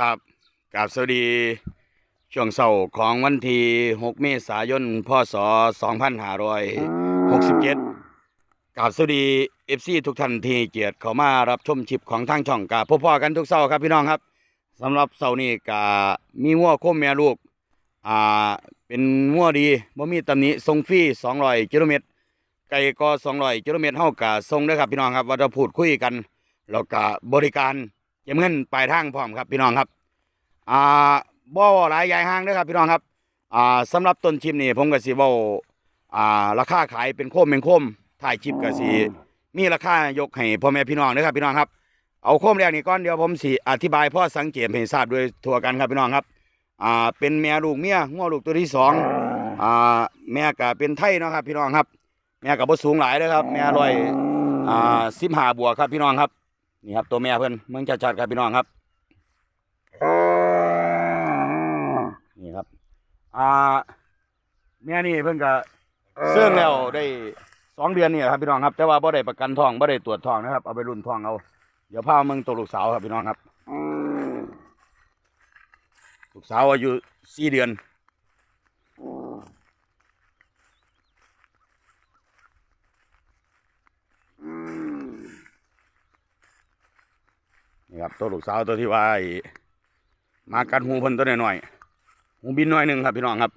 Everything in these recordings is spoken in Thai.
ครับกราบสวัสดีช่วงเสาร์ของวันที่ 6 เมษายน พศ 2567กราบสวัสดี FC ทุกท่านที่เกียรติเข้ามารับชมชิปของทางช่องกาพบพ่อกันทุกเสาร์ครับพี่น้องครับสำหรับเสาร์นี้กามีงัวโคมแม่ลูกอ่าเป็นงัวดีบ่มีตำหนิทรงฟรี200กิโลเมตรไก่ก็200กิโลเมตรเฮากะส่งเด้อครับพี่น้องครับว่าจะพูดคุยกันแล้วก็บริการ เก็บเงินปลายทางพร้อมครับพี่น้องครับอ่าบ่หลายใหญ่ห้างด้อครับพี่น้องครับอ่าสำหรับต้นชิมนี่ผมก็สิเว้าอ่าราคาขายเป็นโคมเป็นโคมถ่ายคลิปก็สิมีราคายกให้พ่อแม่พี่น้องด้อครับพี่น้องครับเอาโคมแรกนี่ก่อนเดียวผมสิอธิบายพ่อสังเกตให้ทราบโดยทั่วกันครับพี่น้องครับอ่าเป็นแม่ลูกเมียงัวลูกตัวที่สองอ่าแม่ก็เป็นไทยเนาะครับพี่น้องครับ แม่ก็บ่สูงหลายเด้อครับ แม่ร้อยอ่า15บวกครับพี่น้องครับ นี่ครับตัวแม่เพิ่อนเมืองชัดๆครับพี่น้องครับนี่ครับ อ่าแม่นี่เพิ่อนก็เสื่องแล้วได้สองเดือนนี่ครับพี่น้องครับ แต่ว่าบ่ได้ประกันทองบ่ได้ตรวจทองนะครับเอาไปรุ่นทองเอาเดี๋ยวพาเมืองตัวลูกสาวครับพี่น้องครับลูกสาวอายุสี่เดือน นี่ ครับตัวลูกสาวตัวที่ว่ามากัดหูเพิ่นตัวหน้อยๆหูบินหน้อยหนึ่งครับพี่น้องครับ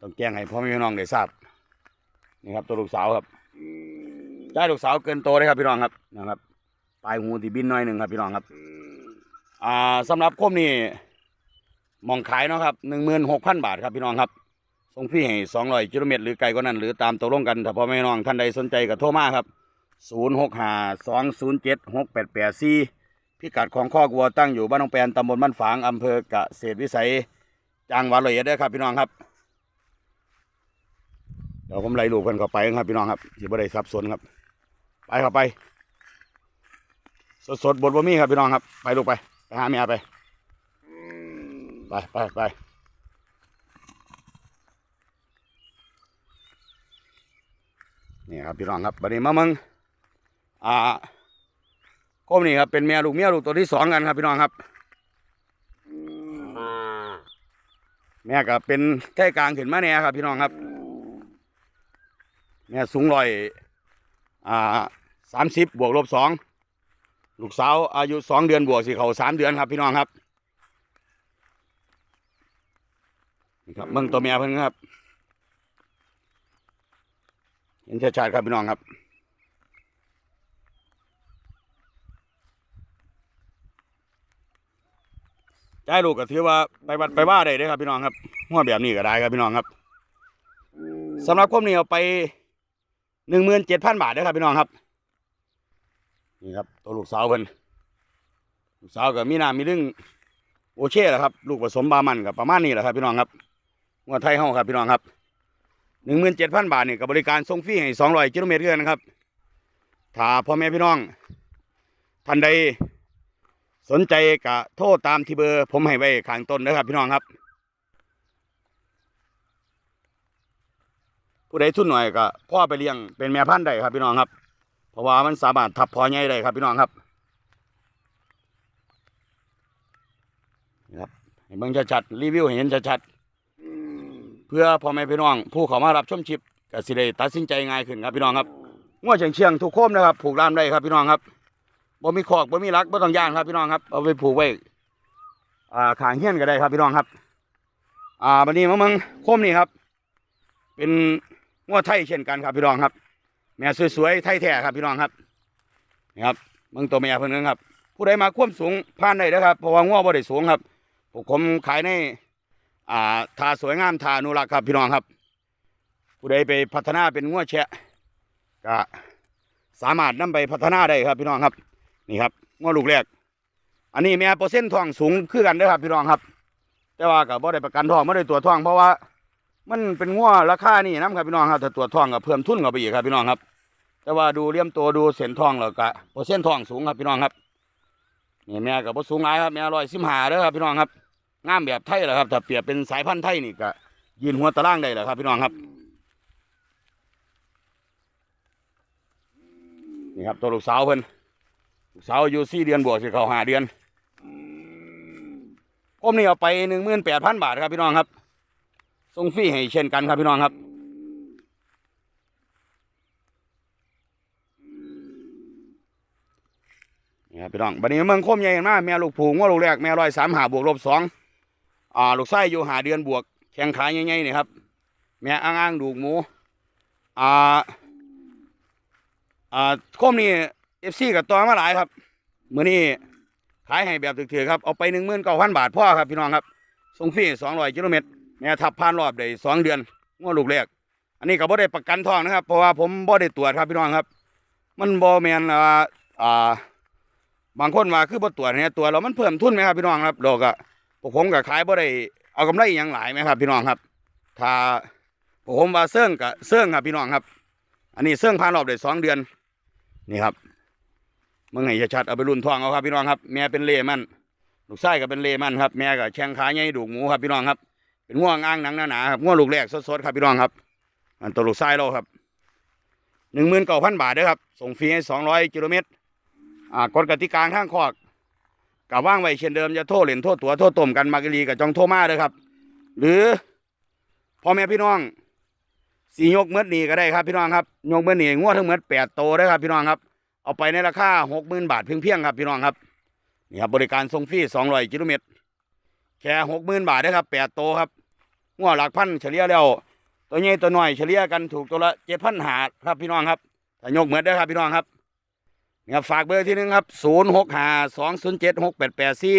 ต้องแจ้งให้พ่อแม่พี่น้องได้ทราบนี่ครับตัวลูกสาวครับใช่ลูกสาวเกินโตเลยครับพี่น้องครับนะครับปลายหูที่บินหน้อยหนึ่งครับพี่น้องครับ อ่าสำหรับคมนี่มองขายเนาะครับหนึ่งหมื่นหกพันบาทครับพี่น้องครับส่งฟรีให้สองร้อยกิโลเมตรหรือไกลกว่านั้น หรือตามตกลงกันถ้าพ่อแม่พี่น้องท่านใดสนใจก็โทรมาครับศูนย์หกห้าสองศูนย์เจ็ดหกแปดแปดสี่ พิกัดของข้อกวัวตั้งอยู่บ้านหนองแปนตำบลบ้านฝางอำเภอกเกษตรวิสัยจังหวัดร้อยเด้อครับ พี่น้องครับเดี๋ยวผมไล่ลูกกันเข้าไปครับพี่น้องครับสิบ่ได้สับสนครับ ไปเข้าไป สดสดบดบะมี่ครับพี่น้องครับ ไปลูกไปไปหาเมียไปไปไปไปนี่ครับพี่น้องครับบัดนี้มามึงอ่า โคมนี่ครับเป็นแม่ลูกเมียลูกตัวที่สองกันครับพี่น้องครับ แม่ก็เป็นแท่กลางขึ้นมาแน่ครับ พี่น้องครับ แม่สูงร้อยอ่าสามสิบบวกลบสองลูกสาวอายุสองเดือนบวกสิเขาสามเดือนครับ พี่น้องครับนี่ครับเบิ่งตัวแม่เพิ่นครับ เห็นชัดๆครับพี่น้องครับ จ่ายลูกก็ถือว่าไปวัดไปว่าได้เด้อครับพี่น้องครับหัวแบบนี้ก็ได้ครับพี่น้องครับสำหรับคมนี้เอาไปหนึ่งหมื่นเจ็ดพันบาทเด้อครับพี่น้องครับนี่ครับตัวลูกสาวเพิ่นลูกสาวกับมีน้ำมีเรื่องโอเช่แหละครับ ลูกผสมบามันกับประมาณนี้แหละครับพี่น้องครับหัวไทยเฮาครับพี่น้องครับหนึ่งหมื่นเจ็ดพันบาทนี่กับบริการส่งฟรีให้สองร้อยกิโลเมตรเกินนะครับถ้าพ่อแม่พี่น้องท่านใด สนใจกะโทษตามที่เบอร์ ผมให้ไว้ข้างต้นนะครับ พี่น้องครับ ผู้ใดทุนหน่อยก็พ่อไปเลี้ยงเป็นแม่พันธุ์ได้ครับพี่น้องครับ เพราะว่ามันสามารถทับพอใหญ่ได้ครับพี่น้องครับนะครับให้เบิ่งชัดๆรีวิวเห็นชัดๆเพื่อพ่อแม่พี่น้อง ผู้เขามารับชมชิปก็สิได้ตัดสินใจง่ายขึ้นครับพี่น้องครับง้วเชียงเชียงๆทุกโคมนะครับ ผูกรามได้ครับพี่น้องครับ บ่มีขอกบ่มีรักบ่ต้องย่านครับพี่น้องครับเอาไปผูกไว้อ่าขางเฮี้ยนก็ได้ครับพี่น้องครับ อ่าบัดนี้มาเมืองโคมนี่ครับ เป็นงัวไทยเช่นกันครับพี่น้องครับ แม่สวยๆไทยแท้ครับพี่น้องครับนี่ครับมืองตัวแม่เพิ่นนึงครับ ผู้ใดมาควบสูงผ่านได้นะครับเพราะว่างัวบ่ได้สูงครับพวกผมขายในอ่าทาสวยงามทานุรักษ์ครับพี่น้องครับ ผู้ใดไปพัฒนาเป็นงัวแชะก็สามารถนำไปพัฒนาได้ครับพี่น้องครับ นี่ครับงวลูกแรก อันนี้แม่เปอร์เซ็นต์ทองสูงคือกันเด้อครับพี่น้องครับ แต่ว่าก็บ่ได้ประกันทองไม่ได้ตรวจทองเพราะว่า มันเป็นงัวราคานี่น้ครับพี่น้องครับถ้าตรวจทองก็เพิ่มทุนเข้าไปอีกครับพี่น้องครับ แต่ว่าดูเลี่ยมตัวดูเส้นทองแล้วก็เปอร์เซ็นต์ทองสูงครับพี่น้องครับนี่แม่ก็บ่สูงหลายครับแม่ร้อยสิบห้าเด้อครับพี่น้องครับงามแบบไทยแหละครับถ้าเปรียบเป็นสายพันธุ์ไทยนี่ก็ยืนหัวตารางได้แหละครับ พี่น้องครับนี่ครับตัวลูกสาวเพิ่น สาวอายุสี่เดือนบวกสิเขาหาเดือนคมนี้เอาไปหนึ่งหมื่นแปดพันบาทครับพี่น้องครับส่งฟรีให้เช่นกันครับพี่น้องครับนี่ครับพี่น้องบัดนี้เมืองคมใหญ่มากแม่ลูกผูงว่าลูกแรกแม่ร้อยสามหาบวกลบสองอ่าลูกไส้อยู่หาเดือนบวก แข้งขาใหญ่ๆนี่ครับ แม่อ้างอ้างๆดูกหมูอ่าอ่าคมนี่ เอฟซีกับตัวมาหลายครับเมื้อนี้ขายให้แบบถือๆครับ เอาไปหนึ่งหมื่นเก้าพันบาทพ่อครับพี่น้องครับส่งฟรีสองร้อยกิโลเมตรแม่ทับผ่านรอบได้สองเดือนงวดลูกแรกอันนี้ก็บ่ได้ประกันทองนะครับ เพราะว่าผมบ่ได้ตรวจครับพี่น้องครับ มันบ่แมนอ่าอ่าบางคนว่าคือบ่ตัวจเนี่ยตัวเรามันเพิ่มทุนไหมครับพี่น้องครับดอกอะพวกผมก็ขายบ่ได้เอากำไรอย่างหลายไหมครับ พี่น้องครับ ถ้าผมว่าเสื่องกับเสื่องครับพี่น้องครับ อันนี้เสื่องผ่านรอบได้สองเดือนนี่ครับ มึงให้ชัดเอาไปรุ่นทองเอาครับพี่น้องครับแม่เป็นเล่มันลูกไส้ก็เป็นเล่มันครับแม่ก็แข้งขาใหญ่ดูกหมูครับพี่น้องครับ เป็นง่วงอ้างหนังหนาๆครับง่วงลูกแรกสดๆครับพี่น้องครับ อันตัวลูกไส้เราครับหนึ่งหมื่นเก้าพันบาทเด้อครับ ส่งฟรีให้สองร้อยกิโลเมตรอ่ากฎกติกาทางคอกกับว่างไว้เช่นเดิมจะโทษเหรียญโทษตัวโทษต้มกันมากรีกับจองโทมาเลยครับ หรือพ่อแม่พี่น้องสียกเมื่อนีก็ได้ครับพี่น้องครับยกเมื่อนีงวดทั้งหมดแปดโตได้ครับพี่น้องครับ เอาไปในราคาหกหมื่นบาทเพียงๆครับพี่น้องครับนี่ครับบริการส่งฟรีสองร้อยกิโลเมตรแค่หกหมื่นบาทได้ครับแปดโตครับงวหลักพันเฉลี่ยแล้วตัวใหญ่ตัวน้อยเฉลี่ยกันถูกตัวละเจ็ดพันหาครับพี่น้องครับถ้ายกเหมือนได้ครับพี่น้องครับนี่ครับฝากเบอร์ที่หนึ่งครับศูนย์หกห้าสองศูนย์เจ็ดหกแปดแปดสี่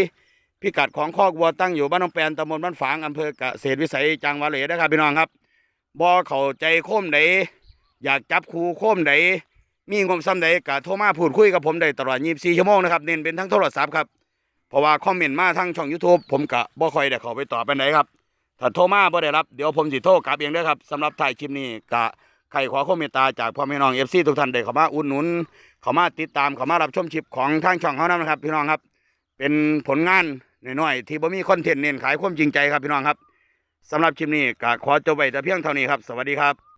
พิกัดของคอกวัวตั้งอยู่บ้านหนองแปนตำบลบ้านฝางอำเภอเกษตรวิสัยจังหวัดเลยนะครับพี่น้องครับบ่เข้าใจโค้มใดอยากจับคูโค้มใด มีงบซ้ำใดก็โทรมาพูดคุยกับผมได้ตลอด 24 ชั่วโมงนะครับ เน้นเป็นทั้งโทรศัพท์ครับ เพราะว่าคอมเมนต์มาทางช่อง YouTube ผมกะบ่ค่อยได้เข้าไปตอบปานใดครับ ถ้าโทรมาบ่ได้รับ เดี๋ยวผมสิโทรกลับเองเด้อครับสำหรับถ่ายคลิปนี้กะใครขอความเมตตาจากพ่อแม่น้อง FC ทุกท่านได้เข้ามาอุดหนุน เขามาติดตาม เขามารับชมคลิปของทางช่องเขานำนะครับ พี่น้องครับ เป็นผลงานน้อยๆที่บ่มีคอนเทนต์เน้นขายความจริงใจครับพี่น้องครับสำหรับคลิปนี้ก็ขอจบไว้แต่เพียงเท่านี้ครับ สวัสดีครับ